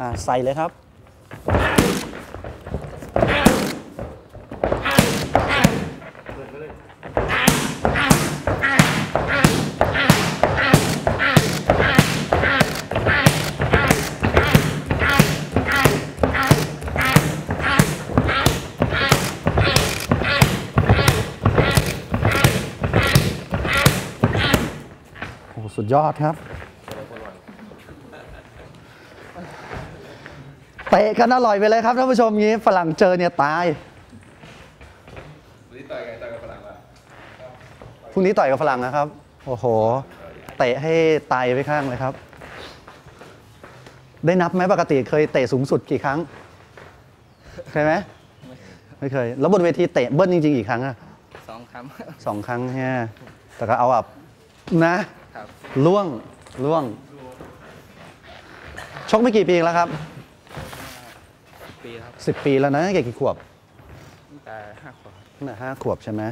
อ่าใส่เลยครับ โอ้โหสุดยอดครับ เตะกันอร่อยไปเลยครับท่านผู้ชมงี้ฝรั่งเจอเนี่ยตายวันนี้ต่อยไงต่อยกับฝรั่งป่ะพรุ่งนี้ต่อยกับฝรั่งนะครับ โอ้โห เตะให้ตายไปข้างเลยครับ ได้นับไหมปกติเคยเตะสูงสุดกี่ครั้ง เคยไหมไม่เคย แล้วบนเวทีเตะเบิ้ลจริงๆกี่ครั้งอะสองครั้งสองครั้งฮะแต่ก็เอาแบบนะครับล่วงล่วง ชกไม่กี่ปีแล้วครับ ปีครับสิบปีแล้วนะตั้งแต่กี่ขวบตั้งแต่ห้าขวบตั้งแต่ห้าขวบใช่ไหม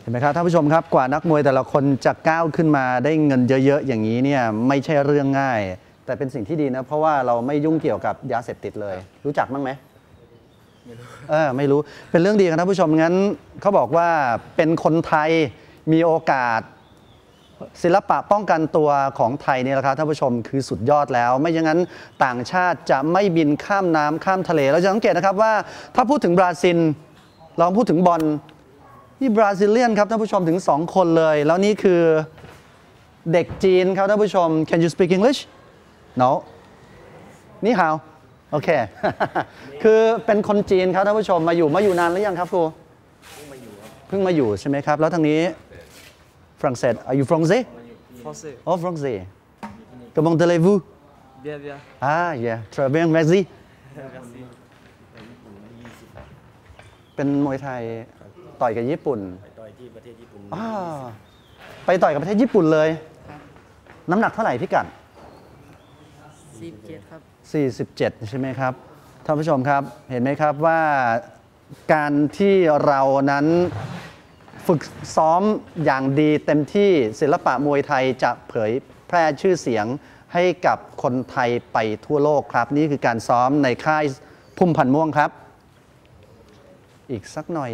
เห็นไหมครับท่านผู้ชมครับกว่านักมวยแต่ละคนจะก้าวขึ้นมาได้เงินเยอะๆอย่างนี้เนี่ยไม่ใช่เรื่องง่าย แต่เป็นสิ่งที่ดีนะเพราะว่าเราไม่ยุ่งเกี่ยวกับยาเสพติดเลย รู้จักบ้างไหมไม่รู้เออไม่รู้เป็นเรื่องดีครับท่านผู้ชมงั้นเขาบอกว่าเป็นคนไทยมีโอกาส ศิลปะป้องกันตัวของไทยเนี่ยแหละครับท่านผู้ชมคือสุดยอดแล้ว ไม่อย่างนั้นต่างชาติจะไม่บินข้ามน้ำข้ามทะเล เราจะสังเกตนะครับว่าถ้าพูดถึงบราซิลลองพูดถึงบอลนี่บราซิเลียนครับท่านผู้ชมถึง 2 คนเลย แล้วนี่คือเด็กจีนครับท่านผู้ชม Can you speak English No นี่ how โอเค คือเป็นคนจีนครับท่านผู้ชมมาอยู่มาอยู่นานหรือยังครับครูเพิ่งมาอยู่เพิ่งมาอยู่ใช่ไหมครับ แล้วทางนี้ ฝรั่งเศส Are you français Français Oh français Comment allez-vous bien bien Ah yeah très bien merci merci เป็นมวยไทยต่อยกับญี่ปุ่นต่อยที่ประเทศญี่ปุ่นอ่าไปต่อยกับประเทศญี่ปุ่นเลย น้ำหนักเท่าไหร่พี่กัดสิบเจ็ดครับ47 ใช่ไหมครับ ท่านผู้ชมครับ เห็นไหมครับว่าการที่เรานั้น ฝึกซ้อมอย่างดีเต็มที่ศิลปะมวยไทยจะเผยแพร่ชื่อเสียงให้กับคนไทยไปทั่วโลกครับ นี่คือการซ้อมในค่ายพุ่มพันม่วงครับ อีกสักหน่อย